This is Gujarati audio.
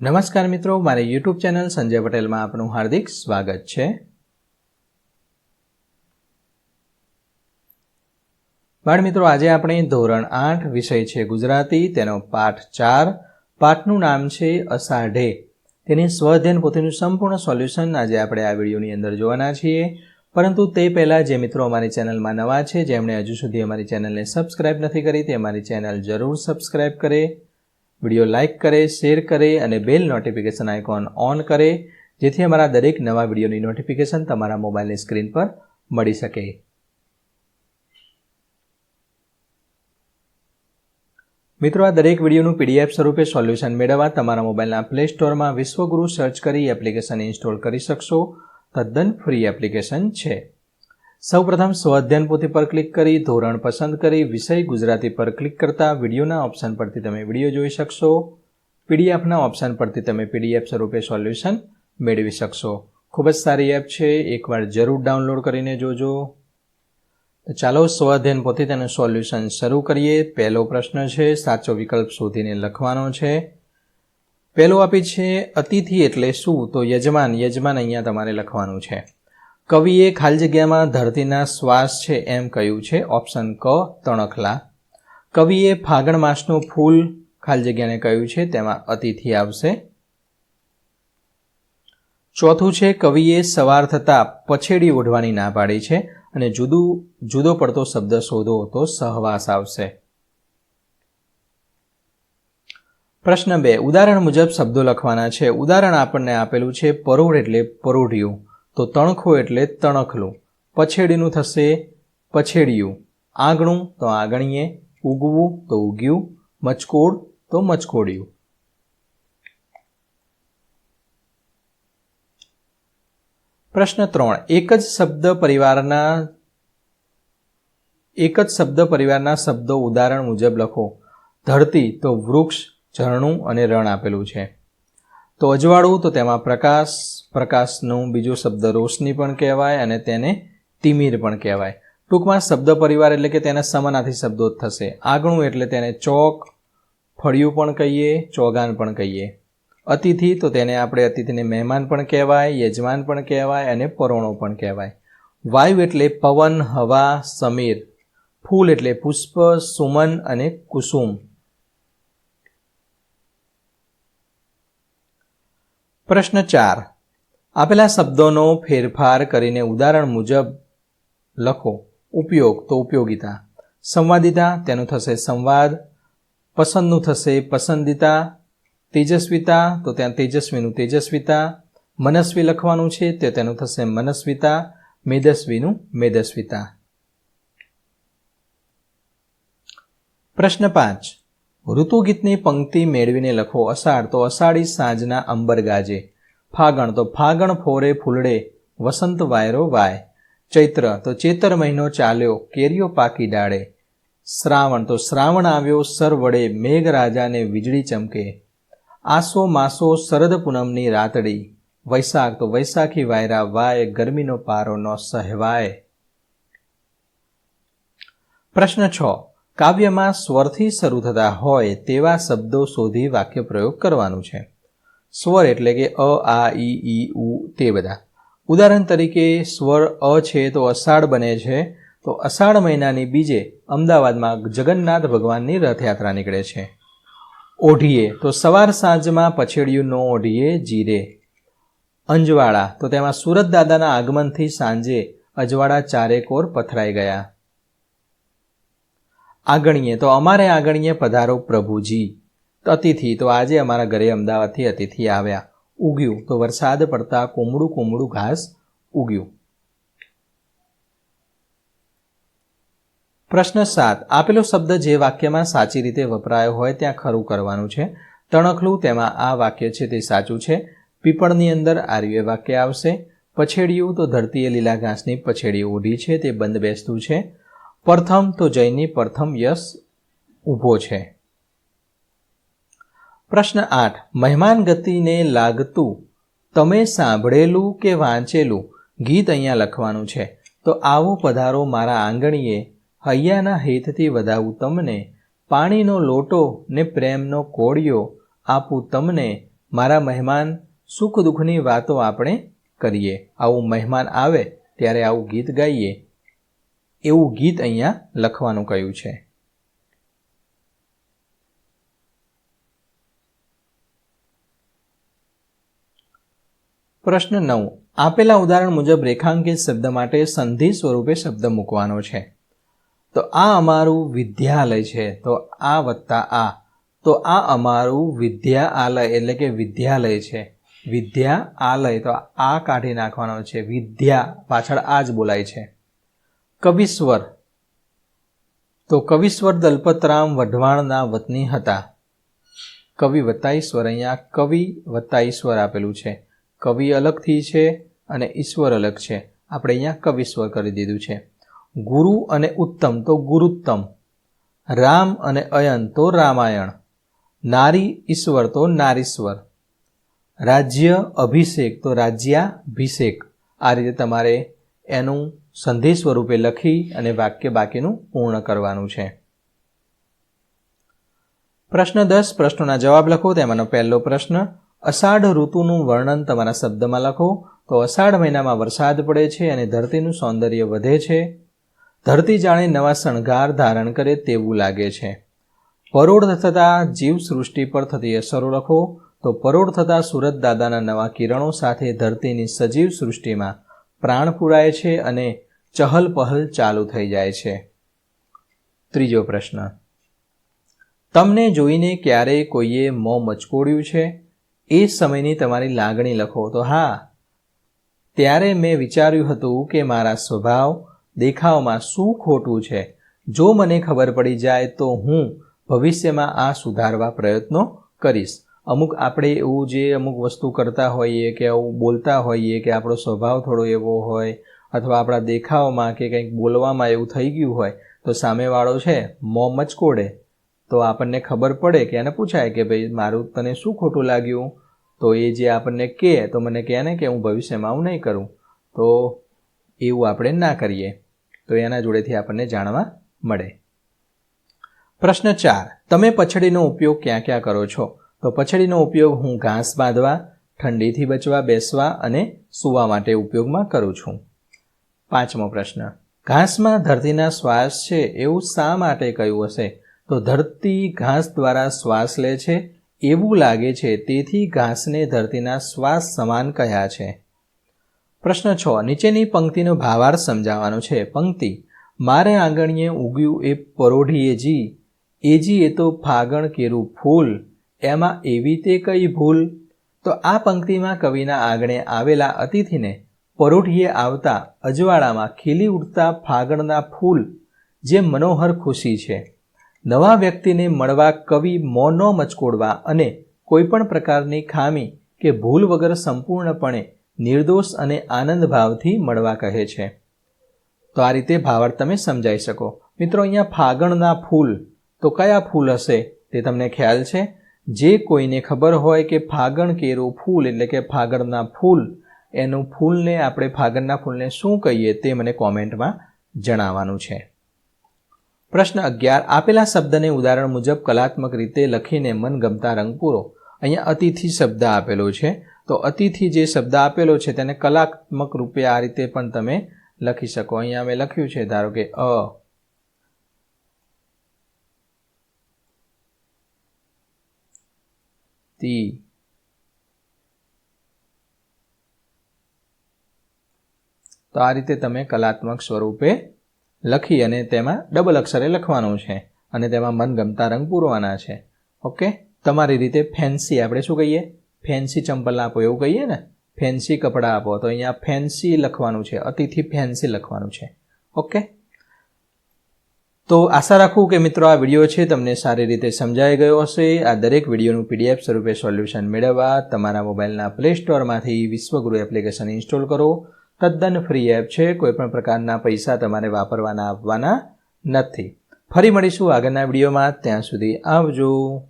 નમસ્કાર મિત્રો, મારી યુટ્યુબ ચેનલ સંજય પટેલમાં આપનું હાર્દિક સ્વાગત છે. મિત્રો, આજે આપણે ધોરણ આઠ વિષય છે ગુજરાતી, તેનો પાઠ ચાર. પાઠનું નામ છે અષાઢે. તેની સ્વઅધ્યયન પોતેનું સંપૂર્ણ સોલ્યુશન આજે આપણે આ વિડીયોની અંદર જોવાના છીએ. પરંતુ તે પહેલાં જે મિત્રો અમારી ચેનલમાં નવા છે, જેમણે હજુ સુધી અમારી ચેનલને સબસ્ક્રાઇબ નથી કરી, તે અમારી ચેનલ જરૂર સબસ્ક્રાઇબ કરે. વીડિયો લાઇક કરે, શેર કરે અને બેલ નોટિફિકેશન આઇકોન ઓન કરે, જેથી અમારા દરેક નવા વિડીયોની નોટિફિકેશન તમારા મોબાઈલની સ્ક્રીન પર મળી શકે. મિત્રો, આ દરેક વિડીયોનું પીડીએફ સ્વરૂપે સોલ્યુશન મેળવવા તમારા મોબાઈલના પ્લે સ્ટોરમાં વિશ્વગુરુ સર્ચ કરી એપ્લિકેશન ઇન્સ્ટોલ કરી શકશો. તદ્દન ફ્રી એપ્લિકેશન છે. સૌપ્રથમ સ્વઅધ્યયન પોથી પર ક્લિક કરી, ધોરણ પસંદ કરી, વિષય ગુજરાતી પર ક્લિક કરતા વિડીયોના ઓપ્શન પરથી તમે વીડિયો જોઈ શકશો. પીડીએફના ઓપ્શન પરથી તમે પીડીએફ સ્વરૂપે સોલ્યુશન મેળવી શકશો. ખૂબ જ સારી એપ છે, એકવાર જરૂર ડાઉનલોડ કરીને જોજો. તો ચાલો સ્વઅધ્યયન પોથી તેનું સોલ્યુશન શરૂ કરીએ. પહેલો પ્રશ્ન છે, સાચો વિકલ્પ શોધીને લખવાનો છે. પહેલો આપી છે, અતિથિ એટલે શું? તો યજમાન યજમાન અહીંયા તમારે લખવાનું છે. કવિએ ખાલી જગ્યામાં ધરતીના શ્વાસ છે એમ કહ્યું છે. ઓપ્શન ક, તણખલા. કવિએ ફાગણ માસનું ફૂલ ખાલી જગ્યાને કહ્યું છે. તેમાં અતિથિ આવશે. ચોથું છે, કવિએ સવાર થતાં પછેડી ઓઢવાની ના પાડી છે અને જુદું, જુદો પડતો શબ્દ શોધો તો સહવાસ આવશે. પ્રશ્ન બે, ઉદાહરણ મુજબ શબ્દો લખવાના છે. ઉદાહરણ આપણને આપેલું છે, પરોઢ એટલે પરોઢિયું. તો તણખો એટલે તણખલું. પછેડીનું થશે પછેડિયું. આંગણું તો આંગણીએ, ઉગવું તો ઉગ્યું, મચકોડ તો મચકોડિયું. પ્રશ્ન ત્રણ. એક જ શબ્દ પરિવારના, એક જ શબ્દ પરિવારના શબ્દો ઉદાહરણ મુજબ લખો. ધરતી તો વૃક્ષ, ઝરણું અને રણ આપેલું છે. તો અજવાળું તો તેમાં પ્રકાશ પ્રકાશનું બીજો શબ્દ રોશની પણ કહેવાય અને તેને તિમિર પણ કહેવાય. ટૂંકમાં શબ્દ પરિવાર એટલે કે તેના સમાનાથી શબ્દો જ થશે. આગણું એટલે તેને ચોક, ફળિયું પણ કહીએ, ચોગાન પણ કહીએ. અતિથિ તો તેને આપણે અતિથિને મહેમાન પણ કહેવાય, યજમાન પણ કહેવાય અને પરોણો પણ કહેવાય. વાયુ એટલે પવન, હવા, સમીર. ફૂલ એટલે પુષ્પ, સુમન અને કુસુમ. પ્રશ્ન ચાર. આપેલા શબ્દોનો ફેરફાર કરીને ઉદાહરણ મુજબ લખો, ઉપયોગ તો ઉપયોગિતા. સંવાદિતા, તેનું થશે સંવાદ પસંદનું થશે પસંદિતા. તેજસ્વિતા, તો ત્યાં તેજસ્વીનું તેજસ્વિતા. મનસ્વી લખવાનું છે, તે તેનું થશે મનસ્વિતા. મેદસ્વીનું મેદસ્વિતા. પ્રશ્ન પાંચ. ઋતુગીતની પંક્તિ મેળવીને લખો, અષાઢ તો અષાઢી સાંજના અંબર ગાજે. ફાગણ. તો ફાગણ ફોરે ફૂલડે, વસંત વાયરો વાય. ચૈત્ર. તો ચેતર મહિનો ચાલ્યો, કેરીઓ પાકી ડાળે. શ્રાવણ. તો શ્રાવણ આવ્યો, સર વડે મેઘરાજાને વીજળી ચમકે. આસો માસો શરદ પૂનમની રાતડી. વૈશાખ. તો વૈશાખી વાયરા વાય, ગરમીનો પારો ન સહેવાય. પ્રશ્ન છ. કાવ્યમાં સ્વરથી શરૂ થતા હોય તેવા શબ્દો શોધી વાક્ય પ્રયોગ કરવાનું છે. સ્વર એટલે કે અ, આ, ઈ ઈ, ઉ, તે બધા. ઉદાહરણ તરીકે સ્વર અ છે તો અષાઢ બને છે. તો અષાઢ મહિનાની બીજે અમદાવાદમાં જગન્નાથ ભગવાનની રથયાત્રા નીકળે છે. ઓઢીએ તો સવાર સાંજમાં પછેડિયું નો ઓઢીએ જીરે. અંજવાળા તો તેમાં સુરત દાદાના આગમનથી સાંજે અજવાળા ચારેકોર પથરાઈ ગયા. આગણીએ તો અમારે આગણીએ પધારો પ્રભુજી. અતિથિ. તો આજે અમારા ઘરે અમદાવાદથી અતિથિ આવ્યા. ઉગ્યું. તો વરસાદ પડતા કોમળું કોમળું ઘાસ ઉગ્યું. પ્રશ્ન સાત. આપેલો શબ્દ જે વાક્યમાં સાચી રીતે વપરાયો હોય ત્યાં ખરું કરવાનું છે. તણખલું તેમાં આ વાક્ય છે તે સાચું છે. પીપળની અંદર આર્ય વાક્ય આવશે. પછેડિયું તો ધરતીએ લીલા ઘાસની પછેડી ઊઢી છે. તે બંધ બેસતું છે. પ્રથમ તો જયની પ્રથમ યશ ઊભો છે. પ્રશ્ન આઠ. મહેમાન ગતિને લાગતું, તમે સાંભળેલું કે વાંચેલું? ગીત અહીંયા લખવાનું છે. તો આવો પધારો મારા આંગણીએ. હૈયાના હેતથી વધાવું તમને. પાણીનો લોટો ને પ્રેમનો કોળિયો આપું તમને. મારા મહેમાન સુખ દુઃખની વાતો આપણે કરીએ. આવું મહેમાન આવે, ત્યારે આવું ગીત ગાઈએ. એવું ગીત અહીંયા લખવાનું કહ્યું છે. પ્રશ્ન નવ. આપેલા ઉદાહરણ મુજબ રેખાંકિત શબ્દ માટે સંધિ સ્વરૂપે શબ્દ મૂકવાનો છે. તો આ અમારું વિદ્યાલય છે. તો આ વત્તા આ. તો આ અમારું વિદ્યાલય એટલે કે વિદ્યાલય છે. વિદ્યા આલય તો આ કાઢી નાખવાનો છે. વિદ્યા. પાછળ આ જ બોલાય છે. કવિશ્વર. તો કવિશ્વર દલપતરામ વઢવાણના વતની હતા. કવિ વત્તા ઈશ્વર અહીંયા કવિ વત્તા ઈશ્વર આપેલું છે. કવિ અલગથી છે અને ઈશ્વર અલગ છે. આપણે અહીંયા કવિશ્વર કરી દીધું છે. ગુરુ અને ઉત્તમ તો ગુરુત્તમ. રામ અને અયન તો રામાયણ. નારી ઈશ્વર તો નારીશ્વર. રાજ્ય અભિષેક તો રાજ્યાભિષેક. આ રીતે તમારે એનું સંધિ સ્વરૂપે લખી અને વાક્ય બાકીનું પૂર્ણ કરવાનું છે. પ્રશ્ન દસ પ્રશ્નોના જવાબ લખો. તેમાંનો પહેલો પ્રશ્ન અષાઢ ઋતુનું વર્ણન તમારા શબ્દમાં લખો. તો અષાઢ મહિનામાં વરસાદ પડે છે અને ધરતીનું સૌંદર્ય વધે છે. ધરતી જાણે નવા શણગાર ધારણ કરે તેવું લાગે છે. પરોઢ થતાં જીવ સૃષ્ટિ પર થતી અસરો લખો. તો પરોઢ થતાં સુરત દાદાના નવા કિરણો સાથે ધરતીની સજીવ સૃષ્ટિમાં પ્રાણ પુરાય છે અને ચહલ પહલ ચાલુ થઈ જાય છે. ત્રીજો પ્રશ્ન. તમને જોઈને ક્યારેય કોઈએ મોં મચકોડ્યું છે? એ સમયની તમારી લાગણી લખો. તો હા, ત્યારે મેં વિચાર્યું હતું કે મારા સ્વભાવ દેખાવમાં શું ખોટું છે. જો મને ખબર પડી જાય તો હું ભવિષ્યમાં આ સુધારવા પ્રયત્નો કરીશ. અમુક આપણે એવું જે અમુક વસ્તુ કરતા હોઈએ કે આવું બોલતા હોઈએ કે આપણો સ્વભાવ થોડો એવો હોય અથવા આપણા દેખાવમાં કે કંઈક બોલવામાં એવું થઈ ગયું હોય, તો સામેવાળો છે, મોં મચકોડે. તો આપણને ખબર પડે કે એને પૂછાય કે ભાઈ, મારું તને શું ખોટું લાગ્યું? તો એ જે આપણને કહે, તો મને કહે ને કે, હું ભવિષ્યમાં આવું નહીં કરું. તો એવું આપણે ના કરીએ. તો એના જોડેથી આપણને જાણવા મળે. પ્રશ્ન ચાર. તમે પછડીનો ઉપયોગ ક્યાં ક્યાં કરો છો? તો પછડીનો ઉપયોગ હું ઘાસ બાંધવા, ઠંડીથી બચવા, બેસવા અને સૂવા માટે ઉપયોગમાં કરું છું. પાંચમો પ્રશ્ન. ઘાસમાં ધરતીના શ્વાસ છે એવું શા માટે કહ્યું હશે? તો ધરતી ઘાસ દ્વારા શ્વાસ લે છે. એવું લાગે છે તેથી ઘાસને ધરતીના શ્વાસ સમાન કહ્યા છે. પ્રશ્ન છ. નીચેની પંક્તિનો ભાવાર્થ સમજાવવાનો છે. પંક્તિ. મારે આંગણીએ ઉગ્યું એ પરોઢીએ જી. એજી એ તો ફાગણ કેરું ફૂલ. એમાં એવી તે કઈ ભૂલ? તો આ પંક્તિમાં કવિના આંગણે આવેલા અતિથિને પરોઢીએ આવતા અજવાળામાં ખીલી ઉઠતા ફાગણના ફૂલ. જે મનોહર ખુશી છે. નવા વ્યક્તિને મળવા કવિ મોં ન મચકોડવા અને કોઈપણ પ્રકારની ખામી કે ભૂલ વગર સંપૂર્ણપણે નિર્દોષ અને આનંદ ભાવથી મળવા કહે છે. તો આ રીતે ભાવાર્થ તમે સમજાઈ શકો. મિત્રો, અહીંયા ફાગણના ફૂલ. તો કયા ફૂલ હશે તે તમને ખ્યાલ છે? જે કોઈને ખબર હોય કે ફાગણ કેરું ફૂલ એટલે કે ફાગણના ફૂલ, એનું ફૂલને આપણે ફાગણના ફૂલને શું કહીએ તે મને કોમેન્ટમાં જણાવવાનું છે. પ્રશ્ન અગિયાર. આપેલા શબ્દને ઉદાહરણ મુજબ કલાત્મક રીતે લખીને મનગમતા રંગ પૂરો. અહીંયા અતિથિ શબ્દ આપેલો છે. તો અતિથિ જે શબ્દ આપેલો છે તેને કલાત્મક રૂપે આ રીતે પણ તમે લખી શકો. અહીંયા મેં લખ્યું છે, ધારો કે, અ. તી. તો આ રીતે તમે કલાત્મક સ્વરૂપે લખી અને તેમાં ડબલ અક્ષરે લખવાનું છે અને તેમાં મનગમતા રંગ પૂરવાના છે. ઓકે તમારી રીતે ફેન્સી આપણે શું કહીએ? ફેન્સી ચંપલ આપો એવું કહીએ ને? ફેન્સી કપડાં આપો. તો અહીંયા ફેન્સી લખવાનું છે. અતિથિ ફેન્સી લખવાનું છે. ઓકે તો આશા રાખું કે મિત્રો આ વીડિયો છે તમને સારી રીતે સમજાઈ ગયો હશે. આ દરેક વિડીયોનું પીડીએફ સ્વરૂપે સોલ્યુશન મેળવવા તમારા મોબાઈલના પ્લે સ્ટોરમાંથી વિશ્વગુરુ એપ્લિકેશન ઇન્સ્ટોલ કરો. તદ્દન ફ્રી એપ છે કોઈપણ પ્રકારના પૈસા તમારે વાપરવાના આપવાના નથી. ફરી મળીશું આગળના વિડીયોમાં. ત્યાં સુધી આવજો.